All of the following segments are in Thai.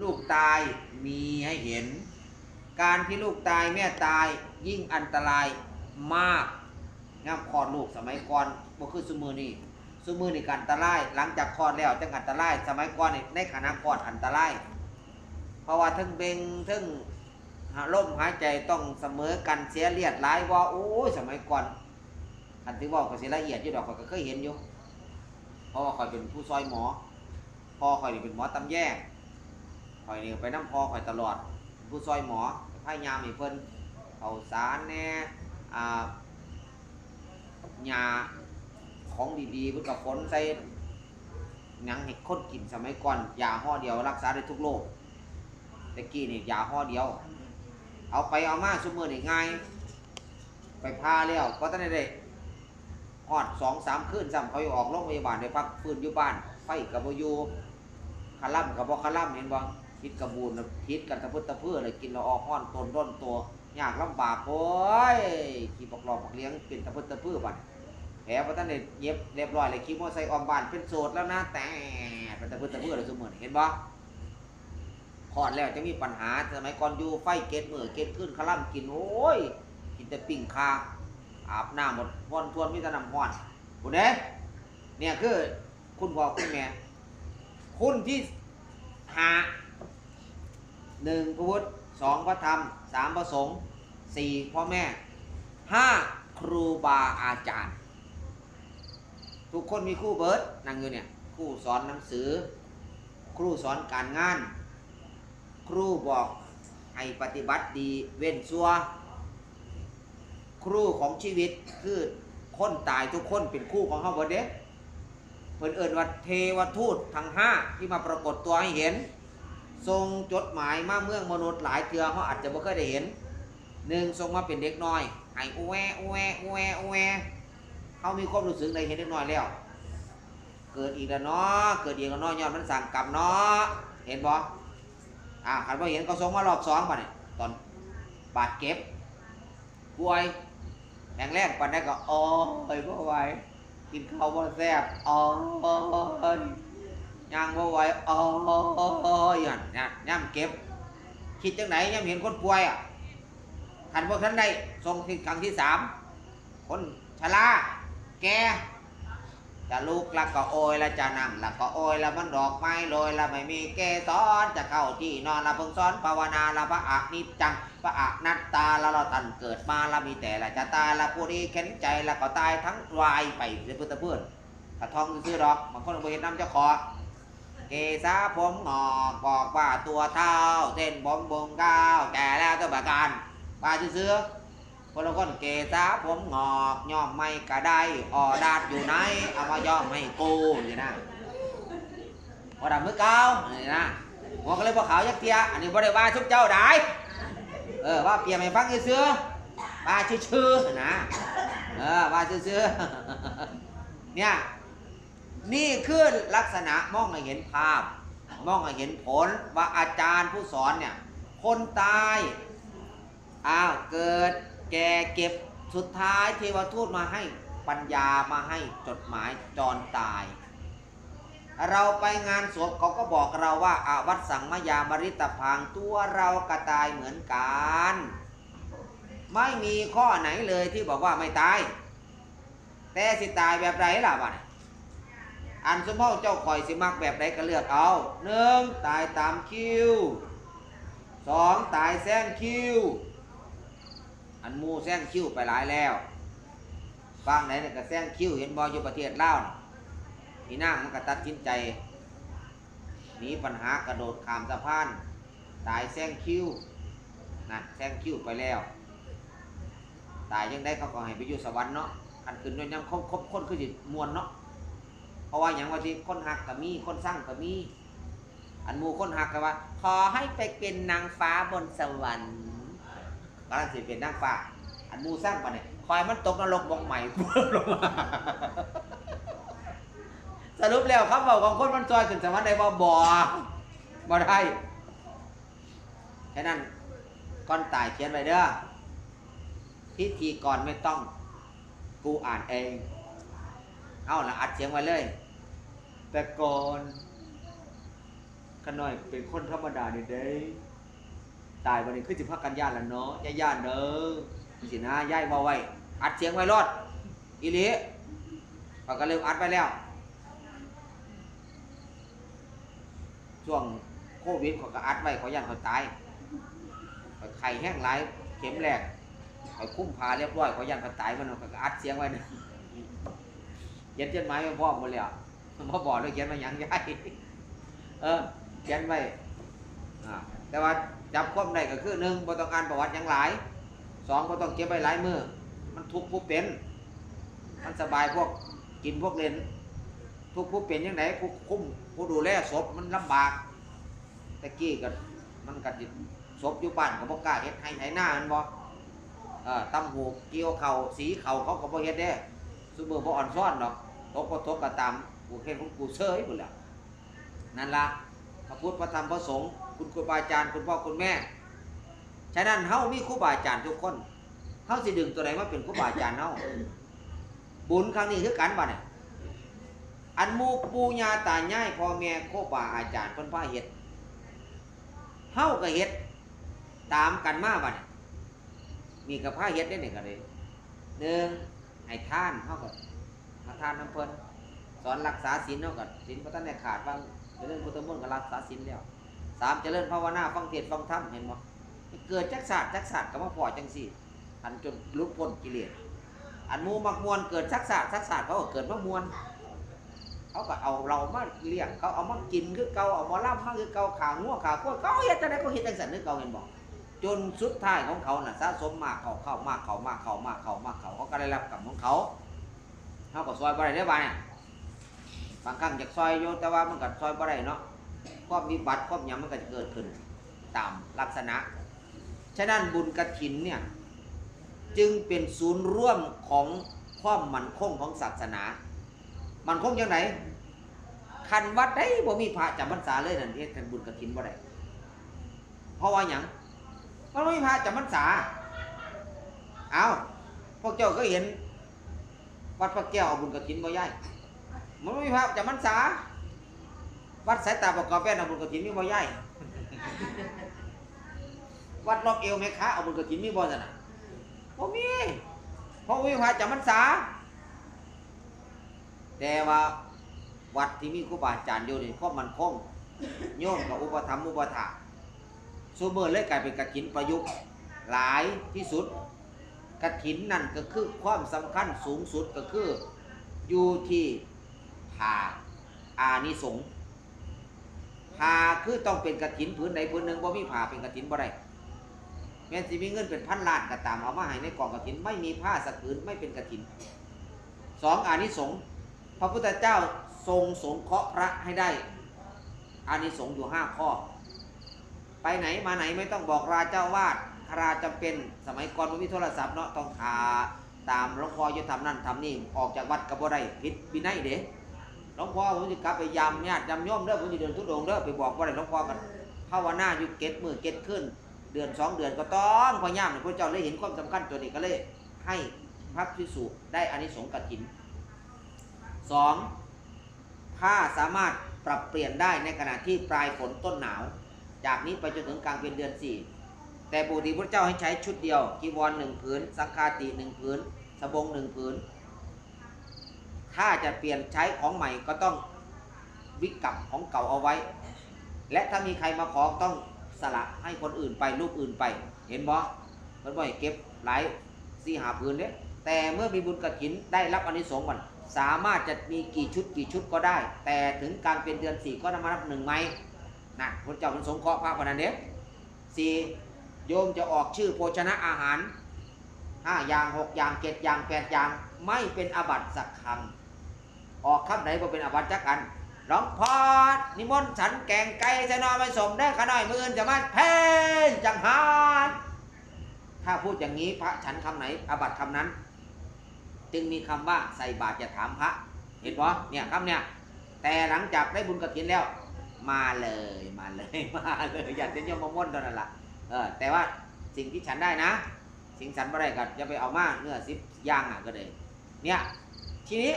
ลูกตายมีให้เห็น การที่ลูกตายแม่ตายยิ่งอันตรายมากงามคลอดลูกสมัยก่อนบ่คือซุมือนี่ซุมือนี่ก็อันตราย หลังจากคลอดแล้วจังอันตราย สมัยก่อนนี่ในขณะคลอดอันตราย เพราะว่าทั้งเบงทั้งหาลมหายใจต้องเสมอกันเสียเลียดหลายว่าโอ้ยสมัยก่อนอันที่บอกก็เสิละเอียดอยู่ดอกข้อยก็เคยเห็นอยู่เพราะว่าคอยเป็นผู้ซอยหมอพ่อคอยนี่เป็นหมอตำแย คอยนี่ไปน้ำพอคอยตลอด ผู้ซอยหมอพายามให้เพิ่นเอาสารแน่อ่ายาของดีๆเพิ่นกับฝนใส่หยังให้คนกินสมัยก่อนยาห่อเดียวรักษาได้ทุกโรคแต่กี้นี่ยาห่อเดียว เอาไปเอามาซุมือนี่ง่าย ไปพาแล้วก็ต้องได้ได้ฮอดสองสามคืนซ้ำเขาอยู่ออกโรงพยาบาลได้พักฟื้นอยู่บ้านไฟกับบอยู่คาร่ำกับบ่คาร่ำเห็นบ่ พิษกระบูนพิษกันตะพุตะเพื่อเลยกินแล้วออกห้อนตนร่นตัวยากลำบากโอ้ยขี่ปอกหลอกปอกเลี้ยงเป็นตะพุตะเพื่อบัดแผลพอท่านได้เย็บเรียบร้อยเลยขี่มอไซค์ออมบ้านเป็นโสดแล้วนะแต่เป็นตะพุตะเพื่อเลยสมมือนี่เห็นบ่คลอดแล้วจะมีปัญหาสมัยก่อนอยู่ไฟเกตมือเกตขึ้นคาร่ำกินโอ้ยกินแต่ปิ้งคาอาบหน้ำหมดพอนทวนมีแต่น้ำห้อนคุณเด้เนี่ยคือคุณพ่อคุณแม่คุณที่หา หนึ่งพระพุทธสองพระธรรมสามพระสงฆ์สี่พ่อแม่ห้าครูบาอาจารย์ ทุกคนมีคู่เบิร์ดนั่งอยู่เนี่ยครูสอนหนังสือ ครูสอนการงาน ครูบอกให้ปฏิบัติดีเว้นซัวครูของชีวิตคือคนตายทุกคนเป็นคู่ของเขาเบิดเด้เพิ่นเอิ้นว่าเทวทูตทั้งห้าที่มาปรากฏตัวให้เห็น ทรงจดหมายมาเมืองมนุษย์หลายเทือเขาอาจจะบ่เคยได้เห็นหนึ่งทรงมาเป็นเด็กน้อยให้อูแวอูแวอูแวอูแวเขามีความรู้สึกในเห็นเด็กน้อยแล้ว เกิดอีกแล้วเนาะเกิดอีกแล้วเนาะย้อนมันสั่งกรรมเนาะเห็นบ่อ่าคันบ่เห็นก็ทรงมารอบสองป่ะเนี่ยตอนบาดเก็บป่วยแรงแรกปันได้ก็โอ้ยบ่ไหวกินข้าวบ่แซ่บโอ้ ย่างบ่ไหวโอยหั่นนะย่ำเก็บ คิดจังไหนย่ำเห็นคนป่วยอะทันพวกท่านได้ทรงที่ครั้งที่สามคนชราแกจะลุกล้วก็โอยแล้วจะนั่งล้วก็โอยแล้วมันดอกไม้โรยแล้วไม่มีเกสรจะเข้าที่นอนละเพิ่งสอนภาวนาละพระอะนิจจังพระอะนัตตาละเราตันเกิดมาละมีแต่ละจะตายละผู้นี้เข็นใจละก็ตายทั้งวายไปเพื่อนเพื่อนกระทองซื้อดอกบางคนบ่เห็นน้ำเจะขอ เกษาผมงอกบอกว่าตัวเท่าเส้นผมบงก้าวแก่แล้วตัวประการป้าซื้อๆคนละคนเกษาผมงอกย่อมไม่กระได้ออดาดอยู่ไหนเอามาย่อมให้กูนี่นะพอดำมือเก้านี่นะหัวก็เลยบ่ขาวยักเทียอันนี้บ่ได้ว่าชุบเจ้าได้เออว่าเปียบให้ฟังซื่อว่าชื่อๆนะเออว่าซื่อๆเนี่ย นี่คือลักษณะมองให้เห็นภาพ มองให้เห็นผลว่าอาจารย์ผู้สอนเนี่ยคนตายอ้าวเกิดแก่เก็บสุดท้ายเทวทูตมาให้ปัญญามาให้จดหมายจรตาย เราไปงานศพเขาก็บอกเราว่าอาวัตสังมยามริตพังตัวเรากระตายเหมือนกัน ไม่มีข้อไหนเลยที่บอกว่าไม่ตาย แต่สิตายแบบไรล่ะวะเนี่ย อันสมมติเจ้าคอยสิมักแบบใดก็เลือกเอาหนึ่งตายตามคิวสองตายแซงคิวอันมูแซงคิวไปหลายแล้วฟังไหนเนี่ยก็แซงคิวเห็นบออยู่ประเทศลาวนี่นางมันก็ตัดสินใจหนีปัญหากระโดดข้ามสะพาน ตายแซงคิวนะแซงคิวไปแล้ว ตายยังได้เขาก็ให้ไปอยู่สวรรค์เนาะอันขึ้นด้วยยังคบคบคนคือสิมวนเนาะ ราะว่าอย่างว่าที่คนหักก็มีคนสร้างก็มี อันมูคนหักก็ว่า ขอให้ไปเป็นนางฟ้าบนสวรรค์กำลังสิเป็นนางฟ้า อันมูสร้างปะเนี่ยคอยมันตกนรกบองใหม่ลงมาสรุปแล้วครับบอกของคนมันจอยขึ้นสวรรค์ได้บ่บ่บ่ได้แค่นั้นก่อนตายเขียนไว้เด้อพิธีก่อนไม่ต้อง กูอ่านเอง เอาละอัดเสียงไว้เลย แต่ก่อนขน้อยเป็นคนธรรมดานี่เด้ตายวันนี้คือสิพักกันย่านละเนาะอย่าย่านเด้อสินะย้ายเบาไว้อัดเสียงไว้รอดอีหลีเขาก็เริ่มอัดไปแล้ว ช่วงโควิดเขาก็อัดไว้เขาย่านเขาตายเขาไข่แห้งหลเข็มแรกเขาคุ้มพาเรียบร้อยเขาย่านเขาตายมันเขาก็อัดเสียงไว้นะย็นเจนไม้ไว้พร้อหมดแล้ว มาบอกเลยเขียนมาหยังย้ายเออเขียนไว้แต่ว่าจับความได้ก็คือหนึ่งบ่ต้องอ่านประวัติหยังหลายสองบ่ต้องเก็บไว้หลายมือมันทุกผู้เป็น มันสบายพวกกินพวกเล่นทุกผู้เป็นยังไงผู้คุ้มผู้ดูแลศพมันลำบากต่กี้ก็มันก็จิศพอยู่บ้านก็บ่กล้าเฮ็ดให้ไถหน้ามันบ่เออตำหูเกี่ยวเข่าสีเข่าเขาก็บ่เฮ็ดเด้ซุมื้อบ่อ่อนซ้อนดอกตกก็ตกก็ตาม กูเฮ็ดของกูเซยพุ่นล่ะนั่นล่ะพระพุทธพระธรรมพระสงฆ์คุณครูบาอาจารย์คุณพ่อคุณแม่ฉะนั้นเฮามีครูบาอาจารย์ทุกคนเฮาสิดึงตัวไหนมาเป็นครูบาอาจารย์เฮาบุญครั้งนี้คือกันบ่เนี่ยอันมูปูญาตายายพ่อแม่โคบาอาจารย์เพิ่นพาเฮ็ดเฮาก็เฮ็ดตามกันมาบัดนี้มีกับพาเฮ็ดได้นี่ก็เลยหนึ่งให้ทานเฮาก็มาทานน้ำเพิ่น สอนรักษาศีลเฮาก็ศีลบ่ทันได้ขาดบางเจริญพุทธมนต์ก็รักษาศีลแล้วสามเจริญภาวนาฟังเทศฟังธรรมเห็นบ่เกิดจักศาสตร์จักศาสตร์ก็มาพอจังซี่อันจนลุดพ้นกิเลสอันมูมักมวนเกิดจักศาสตร์จักศาสตร์เขาก็เกิดมามวนเขาก็เอาเรามาเลี้ยงเขาเอามากินคือเก่าเอามาล่ำมาคือเก่าขางัวขาข้วเขาเฮ็ดจังได๋ก็เฮ็ดจังซั่นคือเก่าเห็นบ่จนสุดท้ายของเขาน่ะสะสมมากเขาเข้ามากเขามากเขามากเขามากเขาเขาก็ได้รับกรรมของเขาเฮาก็ซอยบ่ได้เด้อบ่เนี่ย บางครั้งอยากซอยอยู่แต่ว่ามันก็ซอยบ่ได้เนาะความวิบัติความหยังมันก็จะเกิดขึ้นตามลักษณะ ฉะนั้นบุญกฐินเนี่ย จึงเป็นศูนย์ร่วมของความมั่นคงของศาสนา มันคงจังไดคันวัดได้บ่มีพระจำพรรษาเลยนั่นเฮ็ดกันบุญกฐินบ่ได้เพราะว่าหยังมันบ่มีพระจำพรรษา เอาพวกเจ้าก็เห็น วัดพระแก้วเอาบุญกฐินบ่ย้าย มันบ่มีพระจำพรรษาวัดสายตาประกอบแว่นเอาบุญกฐินมีบ่ย้ายวัดรอบเอวแม่ค้าเอาบุญกฐินมีบ่ซั่นะบ่มีเพราะบ่มีพระจำพรรษาแต่ว่าวัดที่มีครูบาอาจารย์อยู่นี่เพราะมันคงโยมกับอุปถัมอุปถาซูเมอร์เลยกลายเป็นกฐินประยุกต์หลายที่สุดกฐินนั่นก็คือความสำคัญสูงสุดก็คืออยู่ที่ ผาอานิสงส์ผ่าคือต้องเป็นกฐินผืนใดผืนหนึ่งบ่มีผ่าเป็นกฐินบ่ได้แม้สิมีเงินเป็นพันล้านก็ตามเอามาให้ในกองกฐินไม่มีผ้าสักผืนไม่เป็นกฐินสองอานิสงส์พระพุทธเจ้าทรงสงเคราะห์พระให้ได้อานิสงส์อยู่ห้าข้อ ไปไหนมาไหนไม่ต้องบอกราเจ้าวาดคราจำเป็นสมัยก่อนไม่มีโทรศัพท์เนาะต้องหาตามหลวงพ่อจะทำนั่นทำนี่ออกจากวัดกับบ่ได้ผิดวินัยเด้ หลวงพ่อผมจะกลับไปยามญาติยามโยมเด้อผมจะเดินทุดงเด้อไปบอกว่าได้หลวงพ่อกันภาวนาอยู่เก็ดมือเก็ดขึ้น เดือนสองเดือนก็ต้องพยายามพระเจ้าเลยเห็นความสำคัญตัวนี้ก็เลยให้พระพิสุได้อานิสงส์กฐินสองผ้าสามารถปรับเปลี่ยนได้ในขณะที่ปลายฝนต้นหนาว จากนี้ไปจนถึงกลางเป็นเดือนสี่แต่ปกติพระเจ้าให้ใช้ชุดเดียวกีวรหนึ่งผืนสังฆาติหนึ่งผืนสบงหนึ่งผืน ถ้าจะเปลี่ยนใช้ของใหม่ก็ต้องวิกลับของเก่าเอาไว้ และถ้ามีใครมาขอต้องสละให้คนอื่นไปลูกอื่นไป เห็นบ่เพิ่นบ่ให้เก็บหลายสี่หาผืนเด้แต่เมื่อมีบุญกฐินได้รับอนิสงส์มันสามารถจะมีกี่ชุดกี่ชุดก็ได้ แต่ถึงการเป็นเดือนสี่ก็นำมานับหนึ่งไหมนะพระเจ้ามันสงเคราะห์พระพนันเด้สี่โยมจะออกชื่อโภชนะอาหารห้าอย่างหกอย่างเจ็ดอย่างแปดอย่างไม่เป็นอาบัติสักคำ ออกคำไหนก็เป็นอาบัติจักอันร้องพอดนิมนต์ฉันแกงไก่จะนอนไม่สมได้ขน้อยมืออื่นจะมาเพนจังหารถ้าพูดอย่างนี้พระฉันคำไหนอาบัติคำนั้น จึงมีคำว่าใส่บาตรจะถามพระ เห็นปะเนี่ยคำเนี่ย แต่หลังจากได้บุญกฐินแล้ว มาเลยมาเลยมาเลยอยากจะยมมม่วนตอนนั้นล่ะเออแต่ว่าสิ่งที่ฉันได้นะ สิ่งฉันไม่ได้ก็จะไปเอามาเนื้อซิปย่างอะก็เลยเนี่ยทีนี้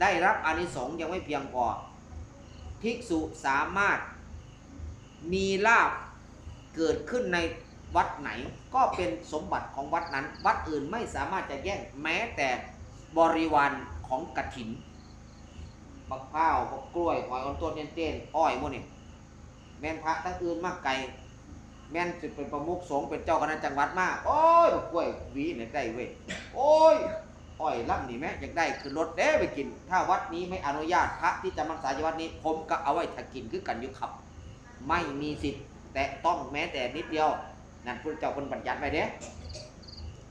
ได้รับอานิสงส์ยังไม่เพียงพอภิกษุสามารถมีลาบเกิดขึ้นในวัดไหนก็เป็นสมบัติของวัดนั้น วัดอื่นไม่สามารถจะแย่งแม้แต่บริวารของกฐินบักพร้าวบักกล้วยหอยออนต้นเต้นเต้นอ้อยหมดนี่แม่นพระทั้งอื่นมากไกลแม่นจะเป็นประมุขสงฆ์เป็นเจ้าคณะจังหวัดมากโอ้ยบักกล้วยหวีเนี่ยได้เว้ยโอ้ย อ้อยล่ำนี่แม่อยากได้คือรถเด้ไปกิน ถ้าวัดนี้ไม่อนุญาตพระที่จะมาสายวัดนี้ ผมก็เอาไว้ถ้ากินคือกันอยู่ครับ ไม่มีสิทธิ์ แต่ต้องแม้แต่นิดเดียว นั่นพระเจ้าคนบัญญัติไว้เด้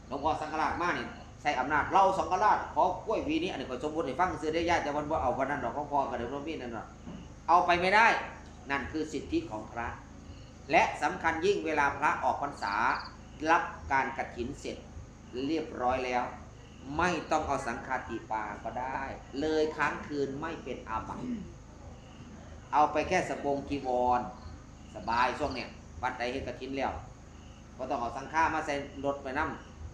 หลวงพ่อสังฆราชมานี่ใช้อำนาจเราสังฆราชขอกล้วยวีนี้อันนี้ขอสมบูรณ์ให้ฟังซื้อได้ยากแต่วันว่าเอาวันนั้นดอกของพ่อกับเดี๋ยวรมีนั่นน่ะเอาไปไม่ได้ นั่นคือสิทธิของพระ และสำคัญยิ่งเวลาพระออกพรรษารับการกฐินเสร็จเรียบร้อยแล้ว ไม่ต้องเอาสังฆาติปาก็ได้ เลยค้างคืนไม่เป็นอาบัติเอาไปแค่สบงกีวร สบายช่วงเนี้ยวัดใดเฮ็ดกฐินแล้วก็ต้องเอาสังฆามาใส่รถไปนํ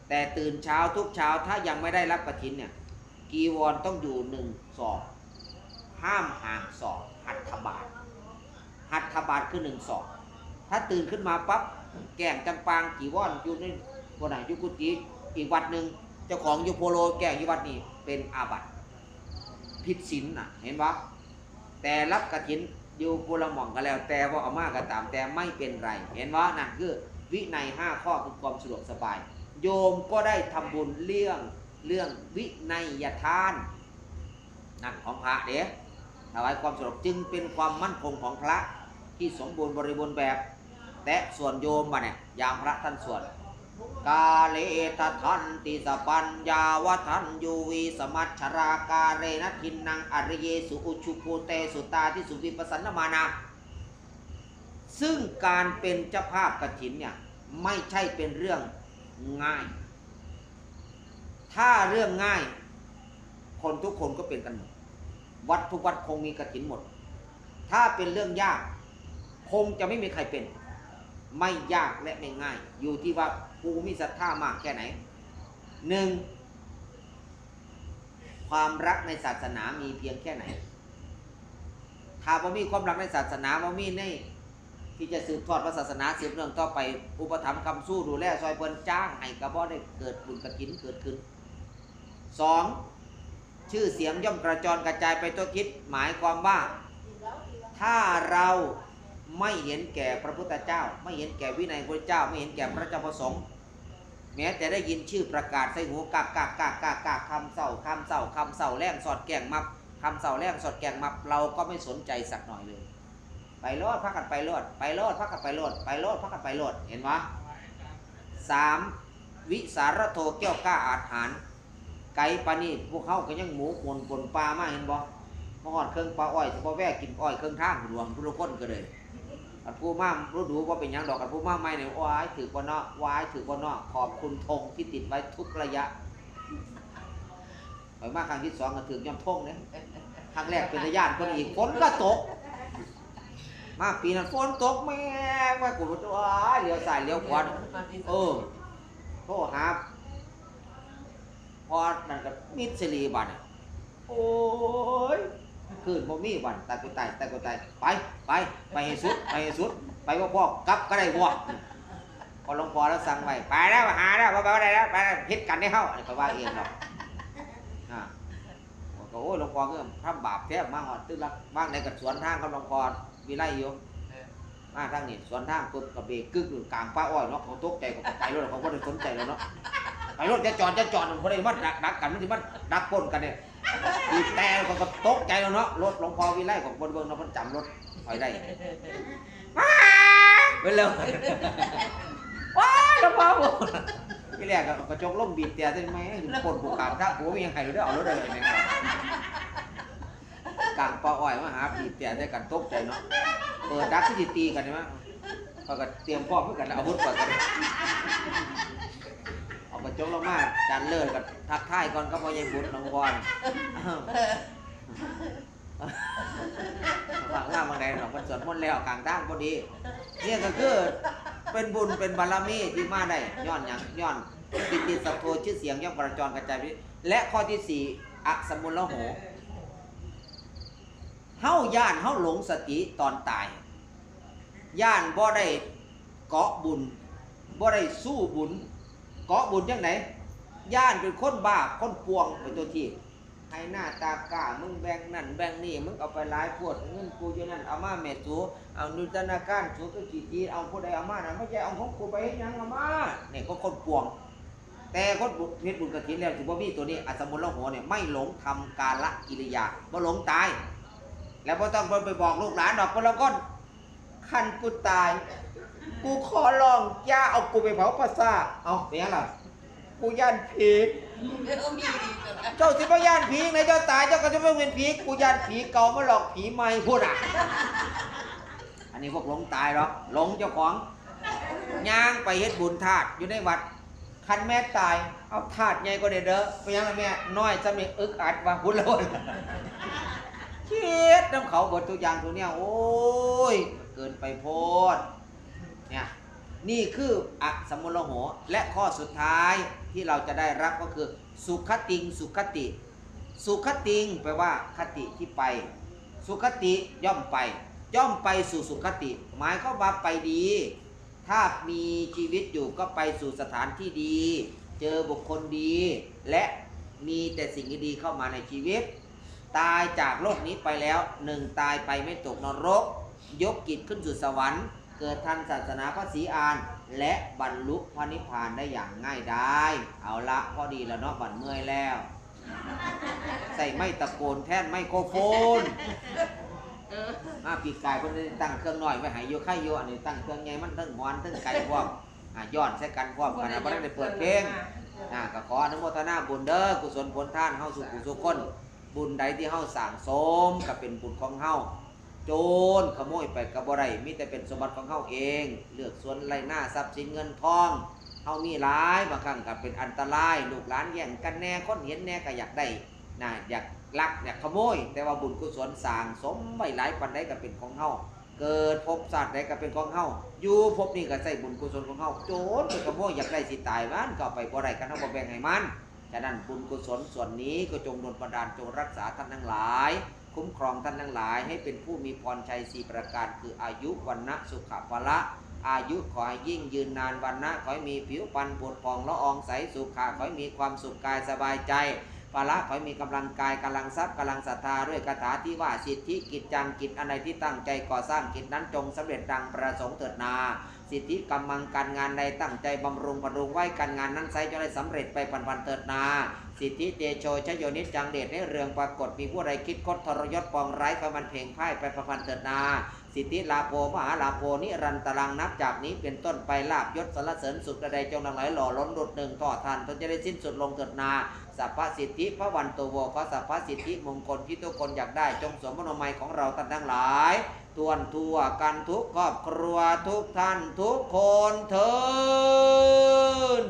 แต่ตื่นเช้าทุกเช้าถ้ายังไม่ได้รับกฐินเนี่ยกีวรต้องอยู่หนึ่งศอกห้ามห่างศอกหัตถบาทหัตถบาทคือหนึ่งศอกถ้าตื่นขึ้นมาปั๊บแก่งจังปางกีวรอยู่ในวันไหนอยู่กุฏิอีกวัดหนึ่ง เจ้าของอยู่โพโลแก่ยู่วัดนี้เป็นอาบัติผิดศีลน่ะ เห็นปะแต่รับกฐินอยู่ปุระหม่องก็แล้ว แต่ว่าเอามากก็ตามแต่ไม่เป็นไร เห็นว่านั่นคือวินัยห้าข้อคือความสะดวกสบาย โยมก็ได้ทำบุญเรื่องเรื่องวินัยทานนั่นของพระเด้ถวายความสะดวกจึงเป็นความมั่นคงของพระที่สมบูรณ์บริบูรณ์แบบ แต่ส่วนโยมมาเนี่ยยามพระท่านสวด กาเลตทันติสปัญญาวทันยูวีสมัชชรากาเรนทินนังอริเยสุอุชุภูเตสุตาที่สุวิปสสนมานาซึ่งการเป็นเจ้าภาพกฐินเนี่ยไม่ใช่เป็นเรื่องง่าย ถ้าเรื่องง่าย คนทุกคนก็เป็นกันหมด วัดทุกวัดคงมีกฐินหมด ถ้าเป็นเรื่องยาก คงจะไม่มีใครเป็น ไม่ยากและไม่ง่าย อยู่ที่ว่า กูมีศรัทธามากแค่ไหนหนึ่งความรักในศาสนามีเพียงแค่ไหน ถ้าบ่มีความรักในศาสนาบ่มีในที่จะสืบทอดพระศาสนาสืบเนื่องต่อไปอุปถัมภ์คำสู้ดูแลซอยเพิ่นจ้างให้กระบ่ได้เกิดบุญกระถินเกิดขึ้นสองชื่อเสียงย่อมกระจรกระจายไปตัวคิด หมายความว่า ถ้าเรา ไม่เห็นแก่พระพุทธเจ้า ไม่เห็นแก่วินัยพระเจ้า ไม่เห็นแก่พระเจ้าประสงค์แม้แต่ได้ยินชื่อประกาศใส่หูกากกากกากกากกากคำเศร้าคำเศร้าคำเศร้าแรงสอดแกงมับคำเศร้าแรงสอดแกงมับเราก็ไม่สนใจสักหน่อยเลย ไปโลดพักกันไปโลดไปโลดพักกันไปโลดไปโลดพักกันไปโลดเห็นไหมสามวิสารโทเกี้ยวกล้าอาถรรพ์ไก่ปานี่พวกเขาก็ยังหมูปนปนปลามาเห็นบ่มาหอดเครื่องปลาอ้อยเฉพาะแวกกินอ้อยเครื่องท่างรวมทุกคนก็เลย กันผู้มารู้ดูว่าเป็นยังดอกกันผู้มาไม่เนี่ยวายถือปนอวายถือปนอขอบคุณธงที่ติดไว้ทุกระยะไปมากครั้งที่สองก็ถือยำธงเนี่ยครั้งแรกเป็นระยานคนอีกฝนก็ตก มาปีนั้นฝนตกแม่งว่ากูรู้ว่าเลี้ยวซ้ายเลี้ยวขวาเออโทษหาพอนั่นก็มิดสิรีบัดเนี่ยโอ้ย คืนบ่มีวันตายกูตายตายกูตายไปไปไปให้สุดไปให้สุด ไปว่าพ่อกลับก็ได้บ่พอหลวงพ่อแล้วสั่งไว้ไปแล้วหาแล้วบ่ไปบ่ได้แล้วไปแล้วพิษกันได้เฮาอันนี้ก็ว่าเองดอกอ่าก็โอ้ยหลวงพ่อก็ทำบาปแท้มาหอดตึ้งละบ้างในกับสวนทางกับหลวงพ่อวิไลอยู่มาทางนี้สวนทางปุ๊บก็เบรกกึกอยู่กลางป่าอ้อยเนาะเขาตกใจก็ไปรถเขาบ่ได้สนใจแล้วเนาะไปรถจะจอดจะจอดมันบ่ได้มันดักดักกันมันสิมันดักปนกันเนี่ย บีบแต่ก็ก็ตกใจแล้วเนาะรถหลวงพ่อวิไลของบนเบิงเนาะเพิ่นจำรถคอยได้ไปเลยว้ายหลวงพ่อผมที่แรกก็กระจกล่มบีบแต่ใช่ไหมปนผูกกลางถ้าผัวมียังไงรู้ได้เอารถได้เลยนะครับกลางปออ้อยมาหาบีบแต่ได้กันตกใจเนาะเปิดดักที่สิตีกันใช่ไหมเขาก็เตรียมพร้อมเพื่อกันเอาอาวุธก่อนกัน กระจกลงมาจานเลิศกับทักทายก่อนก็พอยังบุญหลวงพ่อน่ะฟังล่าบางใดหรอกมันสวดมนต์แล้วกลางทางพอดีเนี่ยก็คือเป็นบุญเป็นบารมีที่มาได้ย้อนอย่างย้อนติดติดสัพโทชื่อเสียงย่อมกระจรกระจายไปและข้อที่สี่อสมุลโหเฮาย่านเฮาหลงสติตอนตาย ย่านบ่ได้เกาะบุญบ่ได้สู้บุญ เกาะบุญจังไหนย่านเป็นคนบ้าคนปวงเป็นตัวที่ให้หน้าตากล้ามึงแบ่งนั่นแบ่งนี่มึงเอาไปหลายพวดเงินกูอยู่นั่นเอามาเม็ดสูเอานุตนาการสูก็จีจีเอาผู้ใดเอามานะไม่ใช่เอาของกูไปเฮ็ดหยังเอามาเนี่ยก็คนปวง แต่คนบุญเพชรบุญกระถินแล้วถือว่ามีตัวนี้อัศมนละหัวเนี่ยไม่หลงทำกาละกิริยาบ่หลงตาย แล้วบ่ต้องไปบอกลูกหลานดอกคนละคนคันกูตาย กูขอร้องย่าเอากูไปเผาปราสาทเอาเป็นยังล่ะ กูย่านผีเจ้าสิบ่ย่านผีในเจ้าตายเจ้าก็จะไม่เป็นผีกูย่านผีเก่ามาหลอกผีใหม่พูดอะ อันนี้พวกหลงตายหรอกหลงเจ้าของย่างไปเฮ็ดบุญธาตุอยู่ในวัด คันแม่ตายเอาธาตุใหญ่ก็ได้เด้อไปยังล่ะแม่น้อยจะมีอึกอัดว่าพุ่นเลยเช็ดน้ำเขาบดทุกอย่างทุกเนี่ยโอ้ย เกินไปโพด เนี่ยนี่คืออสมุลโห และข้อสุดท้ายที่เราจะได้รับก็คือ สุขติง สุขติ สุขติงแปลว่าคติที่ไป สุขติย่อมไป ย่อมไปสู่สุขติ หมายเขามว่าไปดี ถ้ามีชีวิตอยู่ก็ไปสู่สถานที่ดี เจอบุคคลดี และมีแต่สิ่งดีๆเข้ามาในชีวิต ตายจากโลกนี้ไปแล้วหนึ่งตายไปไม่ตกนรก ยกกิจขึ้นสู่สวรรค์ เกิดทันศาสนาพระศรีอาน และบรรลุพระนิพพานได้อย่างง่ายได้เอาละพอดีแล้วเนาะบันเมื่อยแล้ว ใส่ไม่ตะโกนแท่นไมโครโฟนมาปีกไก่คนนี้ตั้งเครื่องน้อยไว้ใหายโยค่ายโยอันนี้ตั้งเครื่องใหญ่มันทั้งหวานทั้งไก่พร้อมอะย้อนใส่กันพร้อมกันนะบ่ได้ได้เปิดเพลงอะก็ขออนุโมทนาบุญเด้อกุศลผลทานเฮาสุขุสุขคน บุญใดที่เฮาสั่งสมก็เป็นบุญของเฮาโจรขโมยไปก็บ่ได้มีแต่เป็นสมบัติของเฮาเอง เลือกส่วนไรหน้าทรัพย์สินเงินทองเฮามีหลายบางครั้งก็เป็นอันตราย ลูกหลานแย่งกันแน่คนเห็นแน่ก็อยากได้นะอยากลักอยากขโมย แต่ว่าบุญกุศลสั่งสมไว้หลายปันใดก็เป็นของเฮาเกิดภพสัตว์ใดก็เป็นของเฮาอยู่ภพนี้ก็ใส่บุญกุศลของเฮาโจรไปขโมยอยากได้สิตายมันก็ไปบ่ได้กันเฮาบ่แบ่งให้มันฉะนั้นบุญกุศลส่วนนี้ก็จงดลบันดาลจงรักษาท่านทั้งหลาย คุ้มครองท่านทั้งหลาย ให้เป็นผู้มีพรชัยสี่ประการ คืออายุวันนะสุขภละ อายุขอให้ยิ่งยืนนานวันนะขอให้มีผิวพรรณผดผ่องละอองใสสุขาขอให้มีความสุขกายสบายใจภละขอให้มีกำลังกายกำลังทรัพย์กำลังศรัทธาด้วยคาถาที่ว่าสิทธิกิจจังกิจอะไรที่ตั้งใจก่อสร้างกิจนั้นจงสำเร็จดังประสงค์เถิดนา สิทธิกำมังการงานใดตั้งใจบำรุงบำรุงไว้การงานนั้นไซจะได้สำเร็จไปพันพันเถิดนา สิทธิเตโชชโยนิจจังเดชในเรื่องปรากฏมีผู้ใดคิดคดทรยศปองไร้ายก็มันเพลงพ่ายไปพันพันเถิดนา สิทธิลาโภมหาลาโภนิรันตรังนับจากนี้เป็นต้นไปลาบยศสรรเสริญสุขใดจงดังไหลหล่อล้นดุดหนึ่งต่อทานจนจะได้สิ้นสุดลงเถิดนาสัพพสิทธิพระวันตโวขอสัพพสิทธิมงคลที่ทุกคนอยากได้จงสมมโนมัยของเราท่านทั้งหลาย ทวนทั่วกันทุกครอบครัวทุกท่านทุกคนเถิน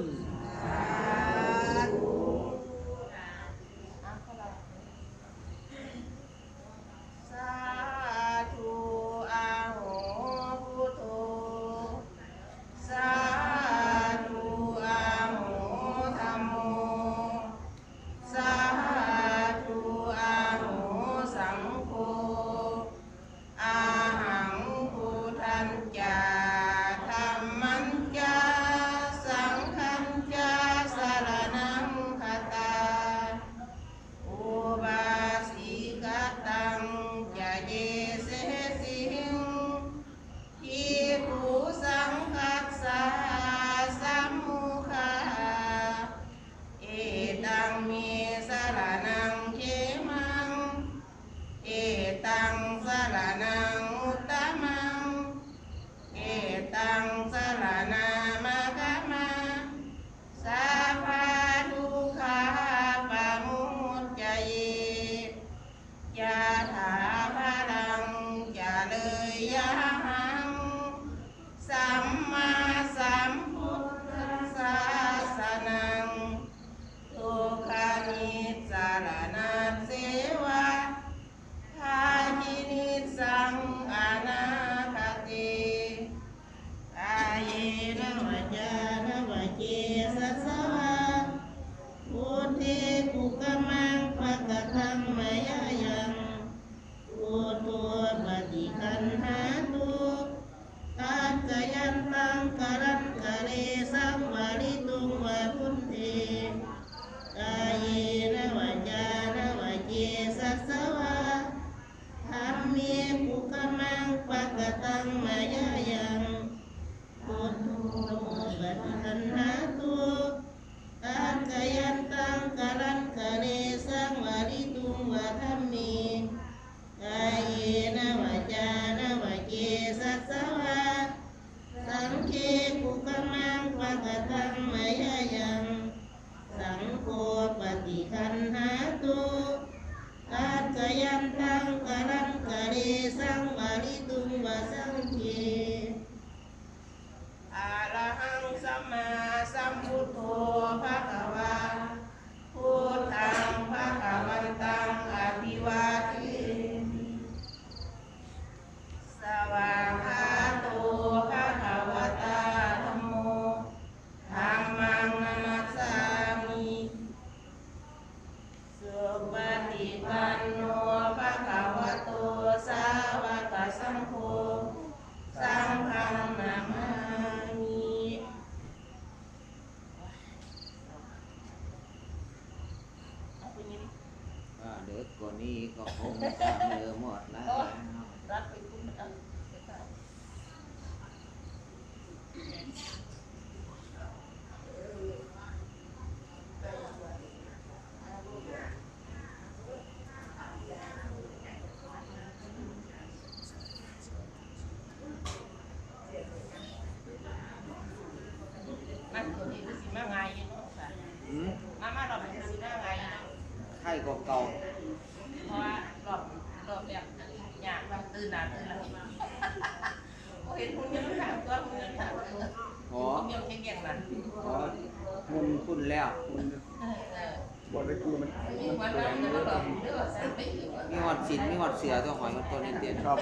ครับ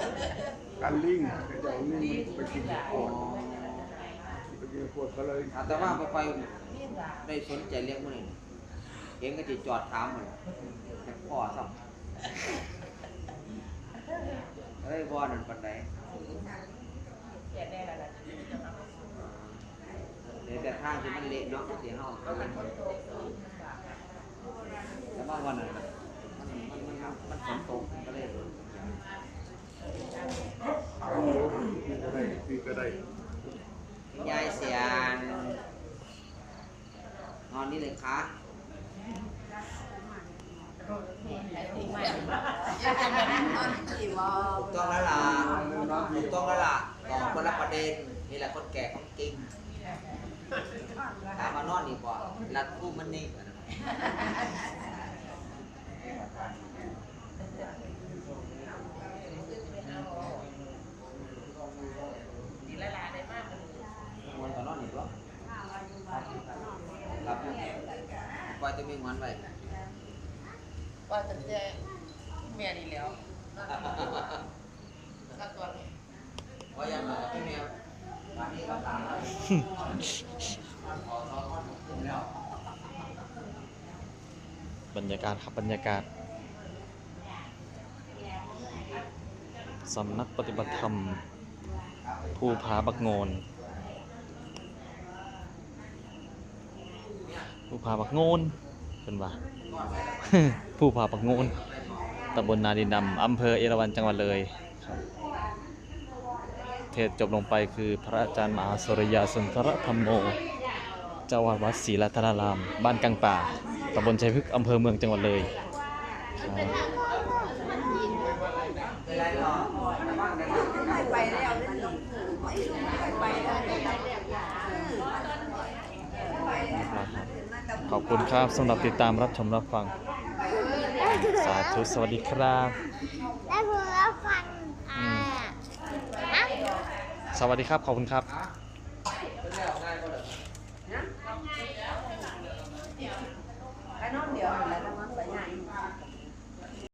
การลิงเดี๋ยวลิงไปกินโคอ๋อตรไปกินโคตรก็เลยอาแต่ว่าไปไปเรียได้สนใจเรื่องพวกนี้เองก็จะจอดถามเลยแต่พ่อซ้ำเฮ้ยบอนั่นปันไดแก่แน่แล้วล่ะจะมาเดี๋ยวแต่ทางที่มันเละเนาะเสียเฮาเอามันคนโตก็แต่ว่าวันนั้นมันมันมันมันฝนตกก็เลย พี่ก็ได้ยายเสียนนอนนี่เลยคะถูกต้องแล้วล่ะถูกต้องแล้วล่ะตอบคนละประเด็นนี่แหละคนแก่ของจริงถามมานอนดีกว่ารัดคู่มันนี่กว่านะ ดีละลาได้มากเลย งอนตอนนอนอีกเหรอครับปล่อยจะ มีงอนไว้ว่าจะเจอเมียดีแล้วก็ตัวนี้ว่ายังไงพี่แมวตอนนี้ก็ตามแล้วขอรอข้อมูลแล้วบรรยากาศครับบรรยากาศสำนักปฏิบัติธรรม ภูผาบักโงนภูผาบักโงน เป็นว่าภูผาปักโงนตำบลนาดินดำอำเภอเอราวัณจังหวัดเลยเทศจบลงไปคือพระอาจารย์มหาสุริยาสุนทรธรรมโมเจ้าวาดวัดศรีรัตนาราม บ้านกลางป่าตำบลชัยพฤกษ์อำเภอเมืองจังหวัดเลยครับ เป็นไรหรอแต่ว่าใน ไปแล้วไปแล้ว ขอบ คุณครับสำหรับติดตามรับชมรับฟัง สาธุสวัสดีครับได้พูดแล้วฟังอ่าสวัสดีครับ ขอบคุณครับเป็นแล้วนะ